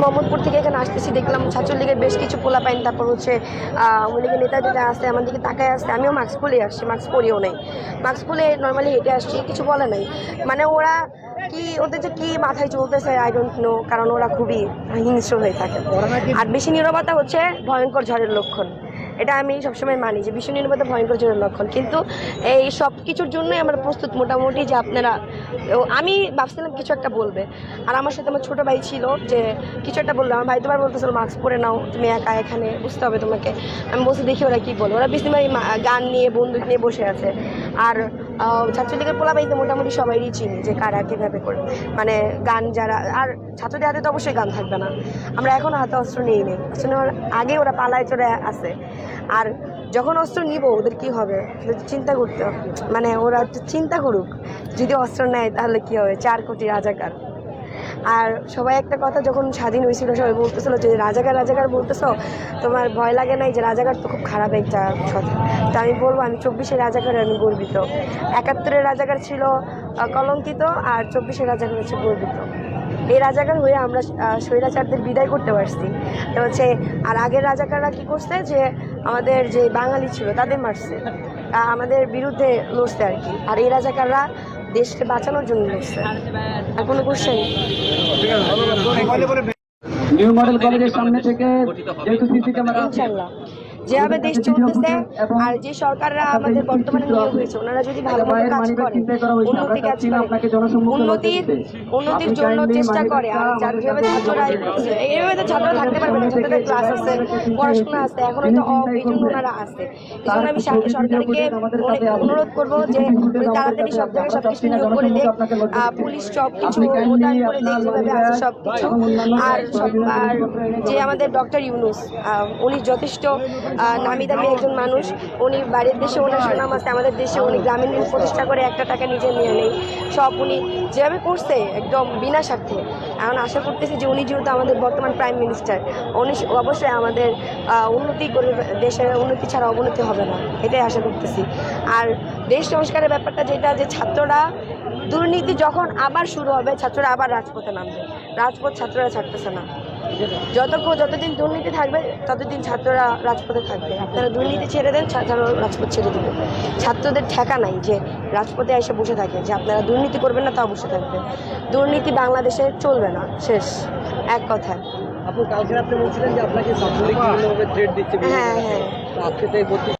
মোহাম্মদপুর থেকে এখানে আসতেছি দেখলাম ছাত্রলীগের বেশ কিছু পোলা পাইন তারপর হচ্ছে আওয়ামী লীগের নেতা যেটা আসে আমার দিকে তাকায় আসছে আমিও মাস্ক পরে আসছি মাস্ক পরেও নেই। মাস্ক খুলে নর্মালি হেঁটে আসছি কিছু বলে নাই। মানে ওরা কি ওদের যে কি মাথায় চলতেছে আই ডোন্ট নো কারণ ওরা খুবই হিংস্র হয়ে থাকে। আর বেশি নিরবতা হচ্ছে ভয়ঙ্কর ঝড়ের লক্ষণ। এটা আমি সবসময় মানি যে বিশ্ব নিরাপত্তা ভয়ঙ্কর ঝড়ের লক্ষণ। কিন্তু এই সব কিছুর জন্যই আমরা প্রস্তুত মোটামুটি যে আপনারা আমি ভাবছিলাম কিছু একটা বলবে। আর আমার সাথে আমার ছোটো ভাই ছিল যে কিছু একটা বলল। আমার ভাই তোমার বলতেছিল মাস্ক পরে নাও, তুমি একা এখানে, বুঝতে হবে তোমাকে। আমি বসে দেখি ওরা কী বলব ওরা বেশিরভাগ গান নিয়ে, বন্দুক নিয়ে বসে আছে। আর ছাত্রলীগের পোলা ভাইতে মোটামুটি সবাইই চিনি যে কারা কীভাবে করে। মানে গান যারা, আর ছাত্রদের হাতে তো অবশ্যই গান থাকবে না। আমরা এখনও হাতে অস্ত্র নিয়ে নেই অস্ত্র নেওয়ার আগে ওরা পালায় চড়ে আছে। আর যখন অস্ত্র নিব, ওদের কি হবে? চিন্তা করতে হবে। মানে ওরা একটু চিন্তা করুক। যদি অস্ত্র নেয়, তাহলে কি হবে? চার কোটি রাজাকার। আর সবাই একটা কথা, যখন স্বাধীন হয়েছিল, সবাই বলতেছিল যে, রাজাকার রাজাকার বলতেছ? তোমার ভয় লাগে নাই যে, রাজাকার তো খুব খারাপ একটা কথা তো আমি বলব, আমি চব্বিশে রাজাকারে, আমি গর্বিত। একাত্তরের রাজাকার ছিল কলঙ্কিত, আর চব্বিশে রাজাকার হচ্ছে গর্বিত। এই রাজাকার হয়ে আমরা স্বৈরাচারদের বিদায় করতে পারছি। তো হচ্ছে, আর আগের রাজাকাররা কি করছে? যে আমাদের যে বাঙালি ছিল তাদের মারছে। আমাদের বিরুদ্ধে লড়ছে আর কি। আর এই রাজাকাররা দেশকে বাঁচানোর জন্য লড়ছে। আর কোনো কোশ্চেন নিউ মডেল কলেজের সামনে থেকে যেহেতু সিসি ক্যামেরা ইনশাল্লাহ। যেভাবে দেশ চলতেছে আর যে সরকাররা আমাদের বর্তমানে নিয়োগ হয়েছে ওনারা যদি ভালো মতো কাজ করে উন্নতি কাজ করে উন্নতির উন্নতির জন্য চেষ্টা করে আর যার যেভাবে ছাত্ররা এইভাবে তো ছাত্ররা থাকতে পারবে না ছাত্রদের ক্লাস আছে পড়াশোনা আছে এখন হয়তো জন্য ওনারা আছে। জন্য আমি সরকারকে অনুরোধ করব যে তাড়াতাড়ি সব জায়গায় সব কিছু নিয়োগ করে আহ, পুলিশ সব কিছু মোতায়েন করে দেখ যেভাবে আছে সব কিছু আর সব আর যে আমাদের ডক্টর ইউনুস উনি যথেষ্ট নামি দামি একজন মানুষ। উনি বাইরের দেশে, ওনার সুনাম আছে আমাদের দেশে উনি গ্রামীণ ব্যাংক প্রতিষ্ঠা করে একটা টাকা নিজে নিয়ে নেই। সব উনি যেভাবে করছে, একদম বিনা স্বার্থে। এখন আশা করতেছি যে উনি যেহেতু আমাদের বর্তমান প্রাইম মিনিস্টার উনি অবশ্যই আমাদের উন্নতি করে দেশের উন্নতি ছাড়া অবনতি হবে না। এটাই আশা করতেছি। আর দেশ সংস্কারের ব্যাপারটা যেটা, যে ছাত্ররা দুর্নীতি যখন আবার শুরু হবে, ছাত্ররা আবার রাজপথে নামবে। রাজপথ ছাত্ররা ছাড়তেছে না। যতক্ষণ যতদিন দুর্নীতি থাকবে ততদিন ছাত্ররা রাজপথে থাকবে। আপনারা দুর্নীতি ছেড়ে দেন ছাত্ররা রাজপথ ছেড়ে দেবে। ছাত্রদের ঠেকা নাই যে রাজপথে এসে বসে থাকে যে আপনারা দুর্নীতি করবেন না তাও বসে থাকবে। দুর্নীতি বাংলাদেশে চলবে না শেষ এক কথায়। কালকে আপনি বলছিলেন যে আপনাকে ছাত্রলীগ বিভিন্নভাবে থ্রেট দিচ্ছে হ্যাঁ, হ্যাঁ। আজকে তাই বত্রিশ